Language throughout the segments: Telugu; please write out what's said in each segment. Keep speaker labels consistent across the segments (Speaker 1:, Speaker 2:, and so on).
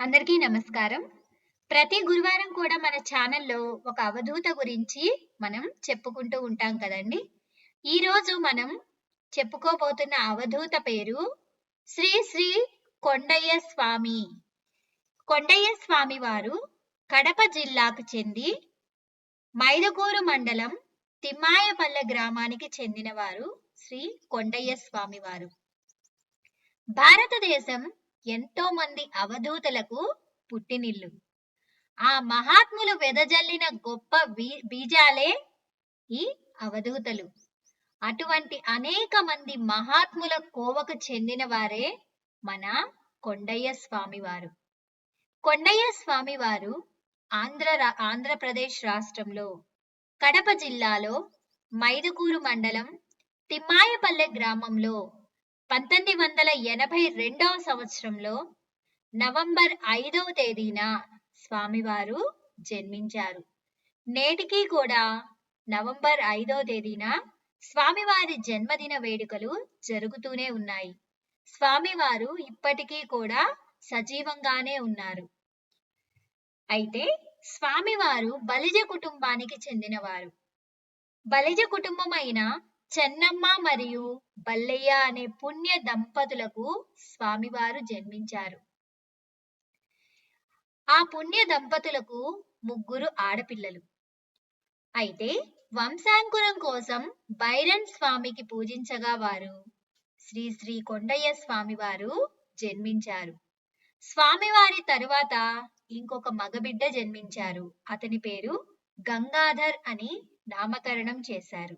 Speaker 1: అందరికీ నమస్కారం. ప్రతి గురువారం కూడా మన ఛానల్లో ఒక అవధూత గురించి మనం చెప్పుకుంటూ ఉంటాం కదండి. ఈరోజు మనం చెప్పుకోబోతున్న అవధూత పేరు శ్రీ శ్రీ కొండయ్య స్వామి. కొండయ్య స్వామి వారు కడప జిల్లాకు చెంది మైదకూరు మండలం తిమ్మాయపల్లె గ్రామానికి చెందినవారు శ్రీ కొండయ్య స్వామి వారు. భారతదేశం ఎంతో మంది అవధూతలకు పుట్టినిల్లు. ఆ మహాత్ములు వెదజల్లిన గొప్ప బీ- బీజాలే ఈ అవధూతలు. అటువంటి అనేక మంది మహాత్ముల కోవకు చెందిన వారే మన కొండయ్య స్వామివారు. కొండయ్య స్వామివారు ఆంధ్ర ఆంధ్రప్రదేశ్ రాష్ట్రంలో కడప జిల్లాలో మైదుకూరు మండలం తిమ్మాయపల్లె గ్రామంలో పంతొమ్మిది వందల ఎనభై రెండవ సంవత్సరంలో నవంబర్ ఐదవ తేదీన స్వామివారు జన్మించారు. నేటికి కూడా నవంబర్ ఐదవ తేదీన స్వామివారి జన్మదిన వేడుకలు జరుగుతూనే ఉన్నాయి. స్వామివారు ఇప్పటికీ కూడా సజీవంగానే ఉన్నారు. అయితే స్వామివారు బలిజ కుటుంబానికి చెందినవారు. బలిజ కుటుంబమైన చెన్నమ్మ మరియు బల్లయ్య అనే పుణ్య దంపతులకు స్వామివారు జన్మించారు. ఆ పుణ్య దంపతులకు ముగ్గురు ఆడపిల్లలు. అయితే వంశాంకురం కోసం బైరన్ స్వామికి పూజించగా వారు శ్రీ శ్రీ కొండయ్య స్వామివారు జన్మించారు. స్వామివారి తరువాత ఇంకొక మగబిడ్డ జన్మించారు. అతని పేరు గంగాధర్ అని నామకరణం చేశారు.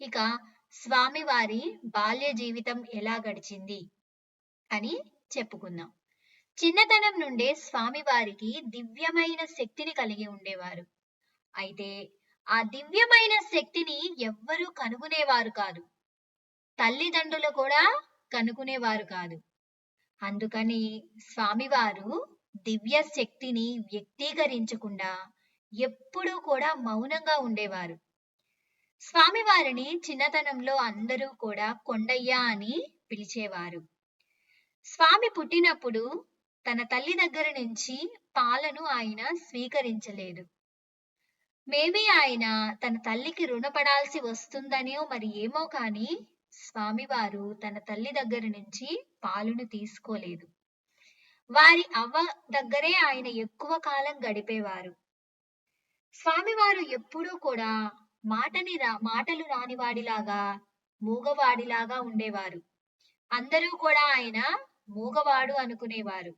Speaker 1: ఇక స్వామివారి బాల్య జీవితం ఎలా గడిచింది అని చెప్పుకుందాం. చిన్నతనం నుండే స్వామివారికి దివ్యమైన శక్తిని కలిగి ఉండేవారు. అయితే ఆ దివ్యమైన శక్తిని ఎవ్వరూ కనుగొనేవారు కాదు. తల్లిదండ్రులు కూడా కనుగొనేవారు కాదు. అందుకని స్వామివారు దివ్య శక్తిని వ్యక్తీకరించకుండా ఎప్పుడూ కూడా మౌనంగా ఉండేవారు. స్వామివారిని చిన్నతనంలో అందరూ కూడా కొండయ్య అని పిలిచేవారు. స్వామి పుట్టినప్పుడు తన తల్లి దగ్గర నుంచి పాలను ఆయన స్వీకరించలేదు. మేబీ ఆయన తన తల్లికి రుణపడాల్సి వస్తుందనో మరి ఏమో కానీ స్వామివారు తన తల్లి దగ్గర నుంచి పాలును తీసుకోలేదు. వారి అవ్వ దగ్గరే ఆయన ఎక్కువ కాలం గడిపేవారు. స్వామివారు ఎప్పుడూ కూడా మాటని రా మాటలు రానివాడిలాగా మూగవాడిలాగా ఉండేవారు. అందరూ కూడా ఆయన మూగవాడు అనుకునేవారు.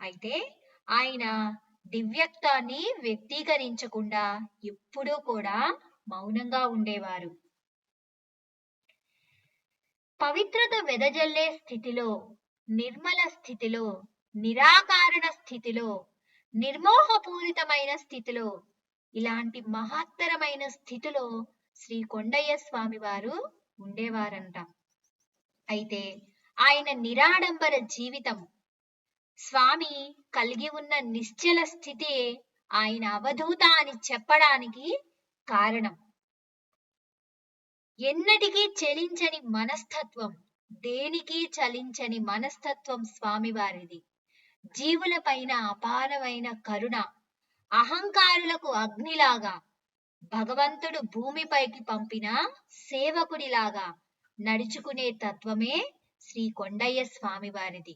Speaker 1: అయితే ఆయన దివ్యత్వాన్ని వ్యక్తీకరించకుండా ఎప్పుడూ కూడా మౌనంగా ఉండేవారు. పవిత్రత వెదజల్లే స్థితిలో నిర్మల స్థితిలో నిరాకారణ స్థితిలో నిర్మోహపూరితమైన స్థితిలో ఇలాంటి మహత్తరమైన స్థితిలో శ్రీ కొండయ్య స్వామి వారు ఉండేవారంట. అయితే ఆయన నిరాడంబర జీవితం స్వామి కలిగి ఉన్న నిశ్చల స్థితి ఆయన అవధూత అని చెప్పడానికి కారణం. ఎన్నటికీ చలించని మనస్తత్వం దేనికి చలించని మనస్తత్వం స్వామివారిది జీవులపైన అపారమైన కరుణ అహంకారులకు అగ్నిలాగా భగవంతుడు భూమిపైకి పంపిన సేవకుడిలాగా నడుచుకునే తత్వమే శ్రీ కొండయ్య స్వామివారిది.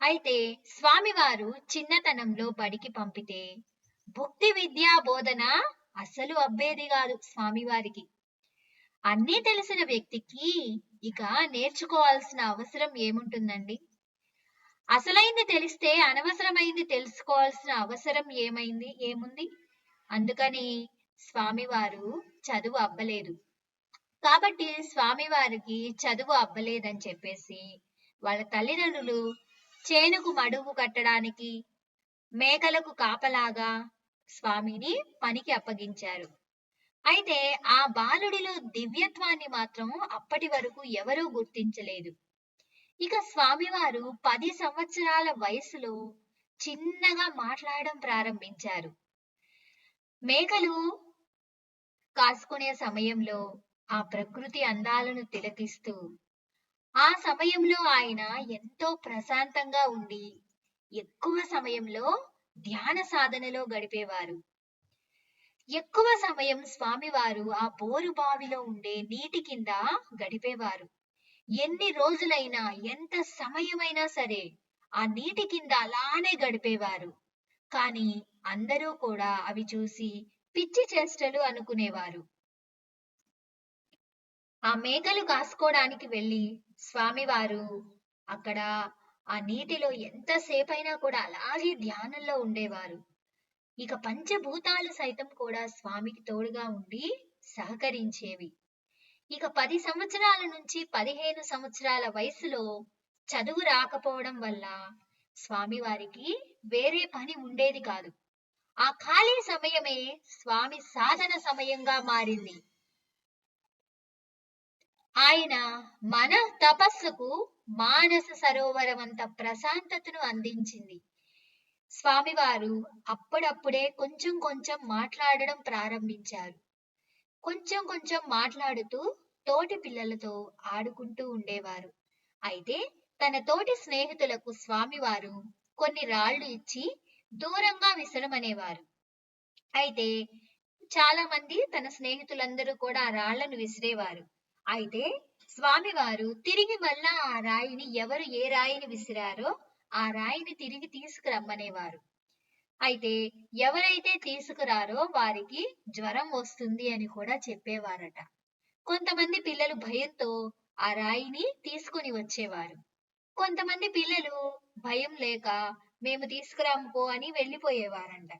Speaker 1: అయితే స్వామివారు చిన్నతనంలో బడికి పంపితే భుక్తి విద్యా బోధన అసలు అబ్బేది కాదు స్వామివారికి. అన్నీ తెలిసిన వ్యక్తికి ఇక నేర్చుకోవాల్సిన అవసరం ఏముంటుందండి? అసలైంది తెలిస్తే అనవసరమైంది తెలుసుకోవాల్సిన అవసరం ఏమైంది? ఏముంది? అందుకని స్వామివారు చదువు అబ్బలేదు. కాబట్టి స్వామివారికి చదువు అబ్బలేదని చెప్పేసి వాళ్ళ తల్లిదండ్రులు చేనుకు మడుగు కట్టడానికి మేకలకు కాపలాగా స్వామిని పనికి అప్పగించారు. అయితే ఆ బాలుడిలో దివ్యత్వాన్ని మాత్రం అప్పటి వరకు ఎవరూ గుర్తించలేదు. ఇక స్వామివారు పది సంవత్సరాల వయసులో చిన్నగా మాట్లాడడం ప్రారంభించారు. మేకలు కాసుకునే సమయంలో ఆ ప్రకృతి అందాలను తిలకిస్తూ ఆ సమయంలో ఆయన ఎంతో ప్రశాంతంగా ఉండి ఎక్కువ సమయంలో ధ్యాన సాధనలో గడిపేవారు. ఎక్కువ సమయం స్వామివారు ఆ బోరు బావిలో ఉండే నీటి కింద గడిపేవారు. ఎన్ని రోజులైనా ఎంత సమయమైనా సరే ఆ నీటి కింద అలానే గడిపేవారు. కానీ అందరూ కూడా అవి చూసి పిచ్చి చేష్టలు అనుకునేవారు. ఆ మేకలు కాసుకోవడానికి వెళ్ళి స్వామివారు అక్కడ ఆ నీటిలో ఎంతసేపైనా కూడా అలాగే ధ్యానంలో ఉండేవారు. ఇక పంచభూతాలు సైతం కూడా స్వామికి తోడుగా ఉండి సహకరించేవి. ఇక పది సంవత్సరాల నుంచి పదిహేను సంవత్సరాల వయసులో చదువు రాకపోవడం వల్ల స్వామివారికి వేరే పని ఉండేది కాదు. ఆ ఖాళీ సమయమే స్వామి సాధన సమయంగా మారింది. ఆయన మన తపస్సుకు మానస సరోవరమంత ప్రశాంతతను అందించింది. స్వామివారు అప్పుడప్పుడే కొంచెం కొంచెం మాట్లాడడం ప్రారంభించారు. కొంచెం కొంచెం మాట్లాడుతూ తోటి పిల్లలతో ఆడుకుంటూ ఉండేవారు. అయితే తన తోటి స్నేహితులకు స్వామివారు కొన్ని రాళ్ళు ఇచ్చి దూరంగా విసరమనేవారు. అయితే చాలా మంది తన స్నేహితులందరూ కూడా ఆ రాళ్ళను విసిరేవారు. అయితే స్వామివారు తిరిగి మళ్ళా ఆ రాయిని ఎవరు ఏ రాయిని విసిరారో ఆ రాయిని తిరిగి తీసుకురమ్మనేవారు. అయితే ఎవరైతే తీసుకురారో వారికి జ్వరం వస్తుంది అని కూడా చెప్పేవారట. కొంతమంది పిల్లలు భయంతో ఆ రాయిని తీసుకుని వచ్చేవారు. కొంతమంది పిల్లలు భయం లేక మేము తీసుకురాము పో అని వెళ్ళిపోయేవారంట.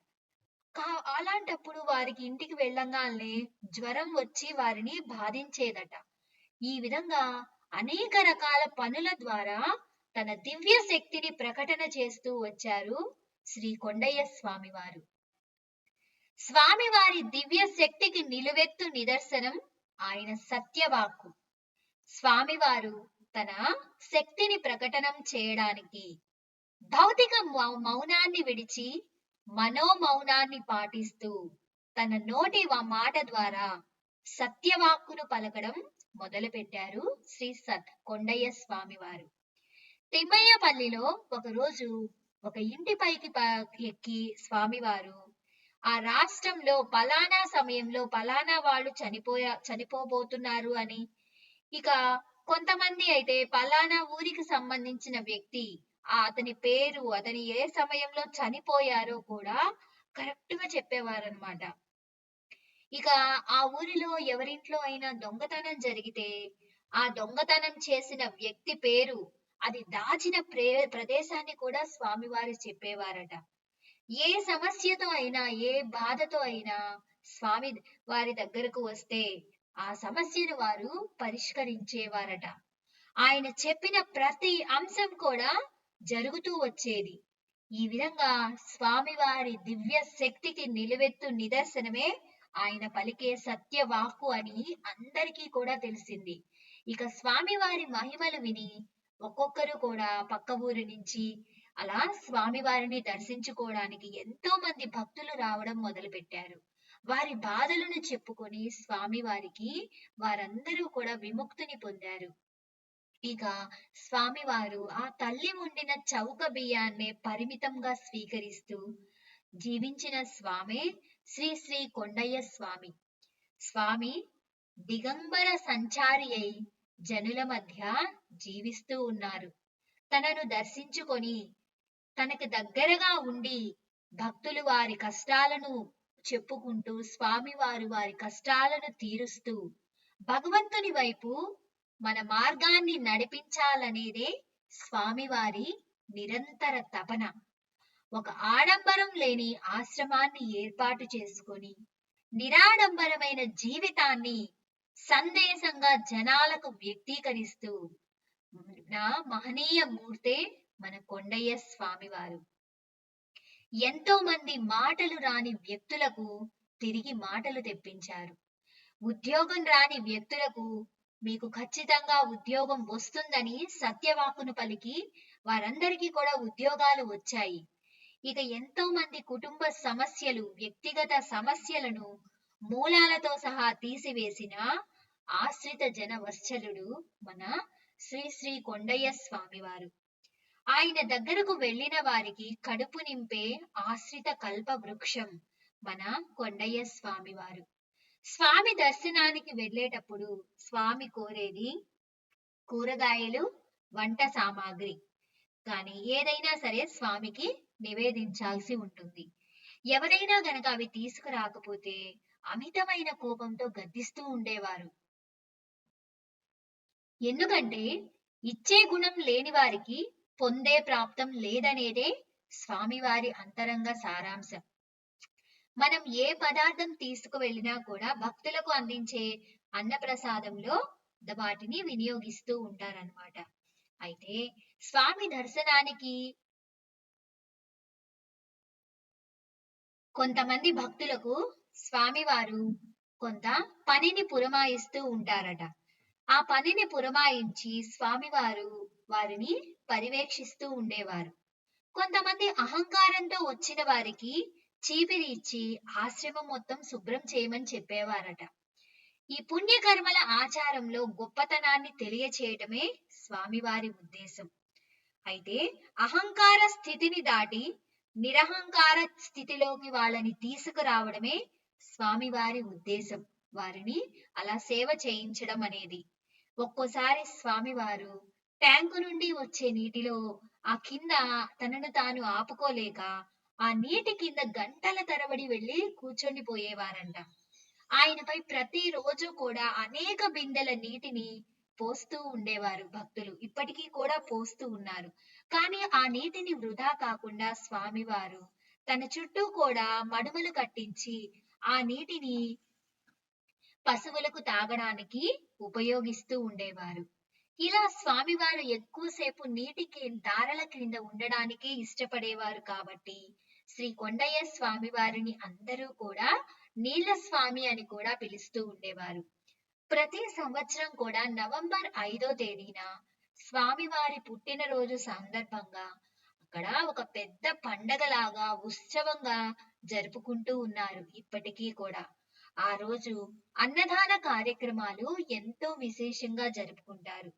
Speaker 1: కా అలాంటప్పుడు వారికి ఇంటికి వెళ్ళంగానే జ్వరం వచ్చి వారిని బాధించేదట. ఈ విధంగా అనేక రకాల పనుల ద్వారా తన దివ్య శక్తిని ప్రకటన చేస్తూ వచ్చారు శ్రీ కొండయ్య స్వామివారు. స్వామివారి దివ్య శక్తికి నిలువెత్తు నిదర్శనం ఆయన సత్యవాక్కు. స్వామివారు తన శక్తిని ప్రకటనం చేయడానికి భౌతిక మౌ- మౌనాన్ని విడిచి మనోమౌనాన్ని పాటిస్తూ తన నోటి వ- మాట ద్వారా సత్యవాక్కును పలకడం మొదలుపెట్టారు శ్రీ సత్ కొండయ్య స్వామివారు. తిమ్మయ్యపల్లిలో ఒకరోజు ఒక ఇంటి పైకి ఎక్కి స్వామివారు ఆ రాష్ట్రంలో పలానా సమయంలో పలానా వాళ్ళు చనిపోయా చనిపోబోతున్నారు అని. ఇక కొంతమంది అయితే పలానా ఊరికి సంబంధించిన వ్యక్తి ఆ అతని పేరు అతని ఏ సమయంలో చనిపోయారో కూడా కరెక్ట్గా చెప్పేవారనమాట ఇక ఆ ఊరిలో ఎవరింట్లో అయినా దొంగతనం జరిగితే ఆ దొంగతనం చేసిన వ్యక్తి పేరు అది దాచిన ప్రే ప్రదేశాన్ని కూడా స్వామివారు చెప్పేవారట. ఏ సమస్యతో అయినా ఏ బాధతో అయినా స్వామి వారి దగ్గరకు వస్తే ఆ సమస్యను వారు పరిష్కరించేవారట. ఆయన చెప్పిన ప్రతి అంశం కూడా జరుగుతూ వచ్చేది. ఈ విధంగా స్వామివారి దివ్య శక్తికి నిలువెత్తు నిదర్శనమే ఆయన పలికే సత్యవాక్కు అని అందరికీ కూడా తెలిసింది. ఇక స్వామివారి మహిమలు విని ఒక్కొక్కరు కూడా పక్క ఊరి నుంచి అలా స్వామివారిని దర్శించుకోవడానికి ఎంతో మంది భక్తులు రావడం మొదలుపెట్టారు. వారి బాధలను చెప్పుకొని స్వామివారికి వారందరూ కూడా విముక్తిని పొందారు. ఇక స్వామివారు ఆ తల్లి ఉండిన చౌక బియ్యాన్నే పరిమితంగా స్వీకరిస్తూ జీవించిన స్వామే శ్రీ శ్రీ కొండయ్య స్వామి. స్వామి దిగంబర సంచారి అయి జనుల మధ్య జీవిస్తూ ఉన్నారు. తనను దర్శించుకొని తనకు దగ్గరగా ఉండి భక్తులు వారి కష్టాలను చెప్పుకుంటూ స్వామివారు వారి కష్టాలను తీరుస్తూ భగవంతుని వైపు మన మార్గాన్ని నడిపించాలనేదే స్వామివారి నిరంతర తపన. ఒక ఆడంబరం లేని ఆశ్రమాన్ని ఏర్పాటు చేసుకొని నిరాడంబరమైన జీవితాన్ని సందేశంగా జనాలకు వ్యక్తీకరిస్తూ నా మహనీయ మూర్తే మన కొండయ్య స్వామివారు. ఎంతో మంది మాటలు రాని వ్యక్తులకు తిరిగి మాటలు తెప్పించారు. ఉద్యోగం రాని వ్యక్తులకు మీకు ఖచ్చితంగా ఉద్యోగం వస్తుందని సత్యవాకును పలికి వారందరికీ కూడా ఉద్యోగాలు వచ్చాయి. ఇక ఎంతో మంది కుటుంబ సమస్యలు వ్యక్తిగత సమస్యలను మూలాలతో సహా తీసివేసిన ఆశ్రిత జన వత్సలుడు మన శ్రీ శ్రీ కొండయ్య స్వామివారు. ఆయన దగ్గరకు వెళ్ళిన వారికి కడుపు నింపే ఆశ్రిత కల్ప వృక్షం మన కొండయ్య స్వామివారు. స్వామి దర్శనానికి వెళ్ళేటప్పుడు స్వామి కోరేది కూరగాయలు వంట సామాగ్రి. కానీ ఏదైనా సరే స్వామికి నివేదించాల్సి ఉంటుంది. ఎవరైనా గనక అవి తీసుకురాకపోతే అమితమైన కోపంతో గద్దిస్తూ ఉండేవారు. ఎందుకంటే ఇచ్చే గుణం లేని వారికి పొందే ప్రాప్తం లేదనేదే స్వామివారి అంతరంగ సారాంశం. మనం ఏ పదార్థం తీసుకువెళ్ళినా కూడా భక్తులకు అందించే అన్నప్రసాదంలో వాటిని వినియోగిస్తూ ఉంటారన్నమాట. అయితే స్వామి దర్శనానికి కొంతమంది భక్తులకు స్వామివారు కొంత పనిని పురమాయిస్తూ ఉంటారట. ఆ పనిని పురమాయించి స్వామివారు వారిని పర్యవేక్షిస్తూ ఉండేవారు. కొంతమంది అహంకారంతో వచ్చిన వారికి చీపిరి ఇచ్చి ఆశ్రమం మొత్తం శుభ్రం చేయమని చెప్పేవారట. ఈ పుణ్యకర్మల ఆచారంలో గొప్పతనాన్ని తెలియచేయటమే స్వామివారి ఉద్దేశం. అయితే అహంకార స్థితిని దాటి నిరహంకార స్థితిలోకి వాళ్ళని తీసుకురావడమే స్వామివారి ఉద్దేశం వారిని అలా సేవ చేయించడం అనేది. ఒక్కోసారి స్వామివారు ట్యాంకు నుండి వచ్చే నీటిలో ఆ కింద తనను తాను ఆపుకోలేక ఆ నీటి కింద గంటల తరబడి వెళ్ళి కూర్చొని పోయేవారంట ఆయనపై ప్రతిరోజు కూడా అనేక బిందెల నీటిని పోస్తూ ఉండేవారు భక్తులు. ఇప్పటికీ కూడా పోస్తూ ఉన్నారు. కానీ ఆ నీటిని వృధా కాకుండా స్వామివారు తన చుట్టూ కూడా మడుమలు కట్టించి ఆ నీటిని పశువులకు తాగడానికి ఉపయోగిస్తూ ఉండేవారు. ఇలా స్వామివారు ఎక్కువసేపు నీటికి దారల క్రింద ఉండడానికి ఇష్టపడేవారు కాబట్టి శ్రీ కొండయ్య స్వామి వారిని అందరూ కూడా నీళ్ళ స్వామి అని కూడా పిలుస్తూ ఉండేవారు. ప్రతి సంవత్సరం కూడా నవంబర్ ఐదో తేదీన స్వామివారి పుట్టినరోజు సందర్భంగా అక్కడ ఒక పెద్ద పండగలాగా ఉత్సవంగా జరుపుకుంటూ ఉన్నారు ఇప్పటికీ కూడా. ఆ రోజు అన్నదాన కార్యక్రమాలు ఎంతో విశేషంగా జరుపుకుంటారు.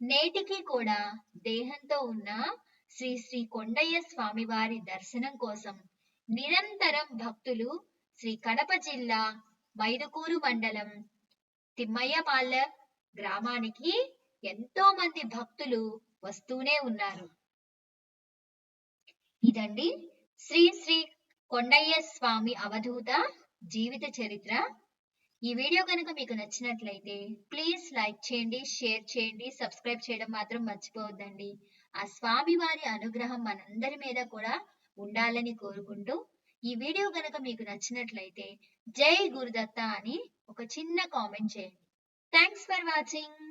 Speaker 1: నేటికి కూడా దేహంతో ఉన్న శ్రీ శ్రీ కొండయ్య స్వామివారి దర్శనం కోసం నిరంతరం భక్తులు శ్రీ కడప జిల్లా మైదుకూరు మండలం తిమ్మయ్యపాలె గ్రామానికి ఎంతో మంది భక్తులు వస్తూనే ఉన్నారు. ఇదండి శ్రీ శ్రీ కొండయ్య స్వామి అవధూత జీవిత చరిత్ర. ఈ వీడియో కనుక మీకు నచ్చినట్లయితే ప్లీజ్ లైక్ చేయండి షేర్ చేయండి సబ్స్క్రైబ్ చేయడం మాత్రం మర్చిపోవద్దండి. ఆ స్వామి వారి అనుగ్రహం మనందరి మీద కూడా ఉండాలని కోరుకుంటూ ఈ వీడియో కనుక మీకు నచ్చినట్లయితే జై గురుదత్త అని ఒక చిన్న కామెంట్ చేయండి. Thanks for watching